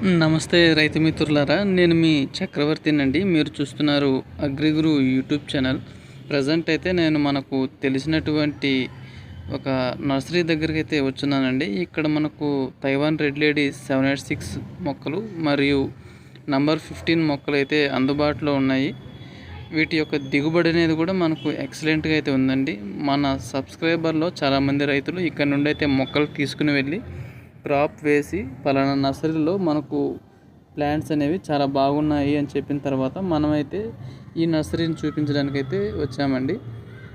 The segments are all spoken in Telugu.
నమస్తే రైతు మిత్రులారా నేను మీ చక్రవర్తినండి. మీరు చూస్తున్నారు అగ్రిగురు యూట్యూబ్ ఛానల్. ప్రజెంట్ అయితే నేను మనకు తెలిసినటువంటి ఒక నర్సరీ దగ్గరికి అయితే వచ్చున్నానండి. ఇక్కడ మనకు Taiwan red lady seven eight six మొక్కలు మరియు నంబర్ ఫిఫ్టీన్ మొక్కలు అయితే అందుబాటులో ఉన్నాయి. వీటి యొక్క దిగుబడి అనేది కూడా మనకు ఎక్సలెంట్గా అయితే ఉందండి. మన సబ్స్క్రైబర్లో చాలామంది రైతులు ఇక్కడ నుండి అయితే మొక్కలు తీసుకుని వెళ్ళి క్రాప్ వేసి పలానా నర్సరీలో మనకు ప్లాంట్స్ అనేవి చాలా బాగున్నాయి అని చెప్పిన తర్వాత మనమైతే ఈ నర్సరీని చూపించడానికి అయితే వచ్చామండి.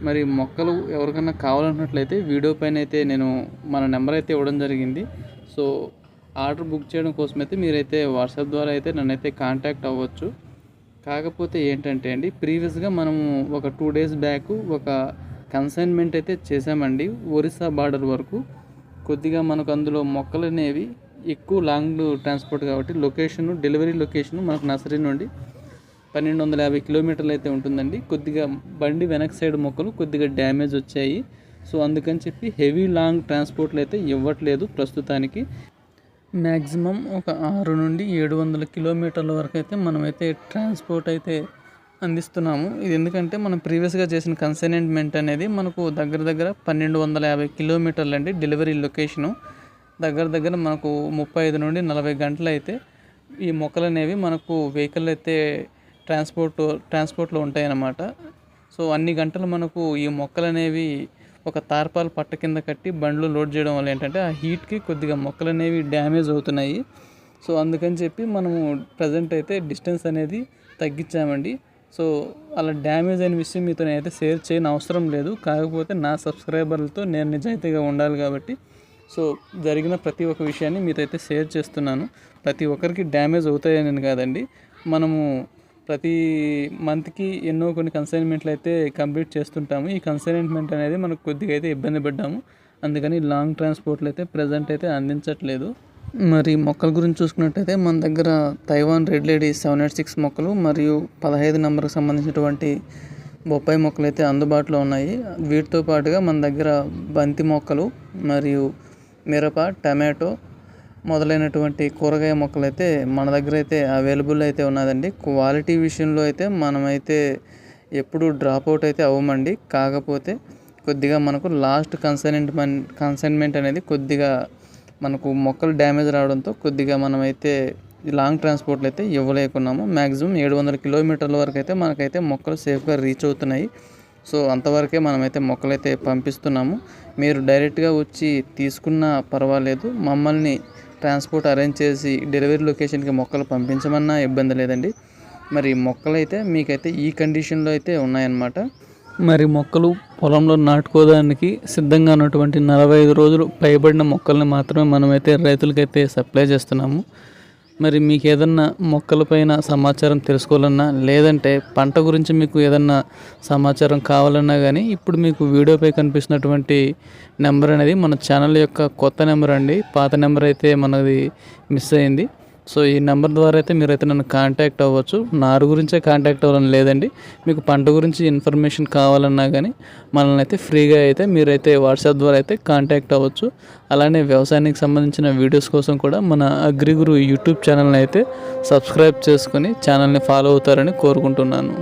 మరి మొక్కలు ఎవరికైనా కావాలన్నట్లయితే వీడియో పైన అయితే నేను మన నెంబర్ అయితే ఇవ్వడం జరిగింది. సో ఆర్డర్ బుక్ చేయడం కోసం అయితే మీరైతే వాట్సాప్ ద్వారా అయితే నన్నైతే కాంటాక్ట్ అవ్వచ్చు. కాకపోతే ఏంటంటే అండి ప్రీవియస్గా మనము ఒక టూ డేస్ బ్యాక్ ఒక కన్సైన్మెంట్ అయితే చేసామండి ఒరిస్సా బార్డర్ వరకు. కొద్దిగా మనకు అందులో మొక్కలు అనేవి ఎక్కువ లాంగ్ ట్రాన్స్పోర్ట్ కాబట్టి లొకేషన్ డెలివరీ లొకేషన్ మనకు నర్సరీ నుండి పన్నెండు వందల యాభై కిలోమీటర్లు అయితే ఉంటుందండి. కొద్దిగా బండి వెనక్ సైడ్ మొక్కలు కొద్దిగా డ్యామేజ్ వచ్చాయి. సో అందుకని చెప్పి హెవీ లాంగ్ ట్రాన్స్పోర్ట్లు అయితే ఇవ్వట్లేదు ప్రస్తుతానికి. మ్యాక్సిమం ఒక ఆరు నుండి ఏడు వందల కిలోమీటర్ల వరకు అయితే మనమైతే ట్రాన్స్పోర్ట్ అయితే అందిస్తున్నాము. ఇది ఎందుకంటే మనం ప్రీవియస్గా చేసిన కన్సైన్మెంట్ అనేది మనకు దగ్గర దగ్గర పన్నెండు వందల యాభై కిలోమీటర్లు అండి డెలివరీ లొకేషను. దగ్గర దగ్గర మనకు ముప్పై ఐదు నుండి నలభై గంటలు అయితే ఈ మొక్కలు అనేవి మనకు వెహికల్ అయితే ట్రాన్స్పోర్ట్ ట్రాన్స్పోర్ట్లో ఉంటాయన్నమాట. సో అన్ని గంటలు మనకు ఈ మొక్కలు అనేవి ఒక తార్పాల్ పట్ట కింద కట్టి బండ్లు లోడ్ చేయడం వల్ల ఏంటంటే ఆ హీట్కి కొద్దిగా మొక్కలు అనేవి డ్యామేజ్ అవుతున్నాయి. సో అందుకని చెప్పి మనము ప్రజెంట్ అయితే డిస్టెన్స్ అనేది తగ్గించామండి. సో అలా డ్యామేజ్ అయిన విషయం మీతో నేనైతే షేర్ చేయని అవసరం లేదు. కాకపోతే నా సబ్స్క్రైబర్లతో నేను నిజాయితీగా ఉండాలి కాబట్టి సో జరిగిన ప్రతి ఒక్క విషయాన్ని మీతో అయితే షేర్ చేస్తున్నాను. ప్రతి ఒక్కరికి డ్యామేజ్ అవుతాయని కాదండి. మనము ప్రతి మంత్కి ఎన్నో కొన్ని కన్సైన్మెంట్లు అయితే కంప్లీట్ చేస్తుంటాము. ఈ కన్సైన్మెంట్ అనేది మనకు కొద్దిగా అయితే ఇబ్బంది పడ్డాము. అందుకని లాంగ్ ట్రాన్స్పోర్ట్లు అయితే ప్రజెంట్ అయితే అందించట్లేదు. మరి మొక్కల గురించి చూసుకున్నట్టయితే మన దగ్గర Taiwan red lady seven eight six మొక్కలు మరియు పదహైదు నెంబర్కి సంబంధించినటువంటి బొప్పాయి మొక్కలు అయితే అందుబాటులో ఉన్నాయి. వీటితో పాటుగా మన దగ్గర బంతి మొక్కలు మరియు మిరప టమాటో మొదలైనటువంటి కూరగాయ మొక్కలు అయితే మన దగ్గర అయితే అవైలబుల్ అయితే ఉన్నదండి. క్వాలిటీ విషయంలో అయితే మనమైతే ఎప్పుడు డ్రాప్ అవుట్ అయితే అవ్వమండి. కాకపోతే కొద్దిగా మనకు లాస్ట్ కన్సైన్మెంట్ కన్సైన్మెంట్ అనేది కొద్దిగా మనకు మొక్కలు డ్యామేజ్ రావడంతో కొద్దిగా మనమైతే లాంగ్ ట్రాన్స్పోర్ట్లు అయితే ఇవ్వలేకున్నాము. మ్యాక్సిమం ఏడు వందల కిలోమీటర్ల వరకు అయితే మనకైతే మొక్కలు సేఫ్గా రీచ్ అవుతున్నాయి. సో అంతవరకే మనమైతే మొక్కలైతే పంపిస్తున్నాము. మీరు డైరెక్ట్గా వచ్చి తీసుకున్నా పర్వాలేదు. మమ్మల్ని ట్రాన్స్పోర్ట్ అరేంజ్ చేసి డెలివరీ లొకేషన్కి మొక్కలు పంపించమన్నా ఇబ్బంది లేదండి. మరి మొక్కలైతే మీకైతే ఈ కండిషన్లో అయితే ఉన్నాయన్నమాట. మరి మొక్కలు పొలంలో నాటుకోవడానికి సిద్ధంగా ఉన్నటువంటి నలభై ఐదు రోజులు పైబడిన మొక్కల్ని మాత్రమే మనమైతే రైతులకైతే సప్లై చేస్తున్నాము. మరి మీకు ఏదన్నా మొక్కలపైన సమాచారం తెలుసుకోవాలన్నా లేదంటే పంట గురించి మీకు ఏదన్నా సమాచారం కావాలన్నా కానీ ఇప్పుడు మీకు వీడియోపై కనిపిస్తున్నటువంటి నెంబర్ అనేది మన ఛానల్ యొక్క కొత్త నెంబర్ అండి. పాత నెంబర్ అయితే మనది మిస్ అయింది. సో ఈ నెంబర్ ద్వారా అయితే మీరైతే నన్ను కాంటాక్ట్ అవ్వచ్చు. నారు గురించే కాంటాక్ట్ అవ్వాలని లేదండి. మీకు పంట గురించి ఇన్ఫర్మేషన్ కావాలన్నా కానీ మనల్ని అయితే ఫ్రీగా అయితే మీరైతే వాట్సాప్ ద్వారా అయితే కాంటాక్ట్ అవ్వచ్చు. అలానే వ్యవసాయానికి సంబంధించిన వీడియోస్ కోసం కూడా మన అగ్రిగురు యూట్యూబ్ ఛానల్ని అయితే సబ్స్క్రైబ్ చేసుకొని ఛానల్ని ఫాలో అవుతారని కోరుకుంటున్నాను.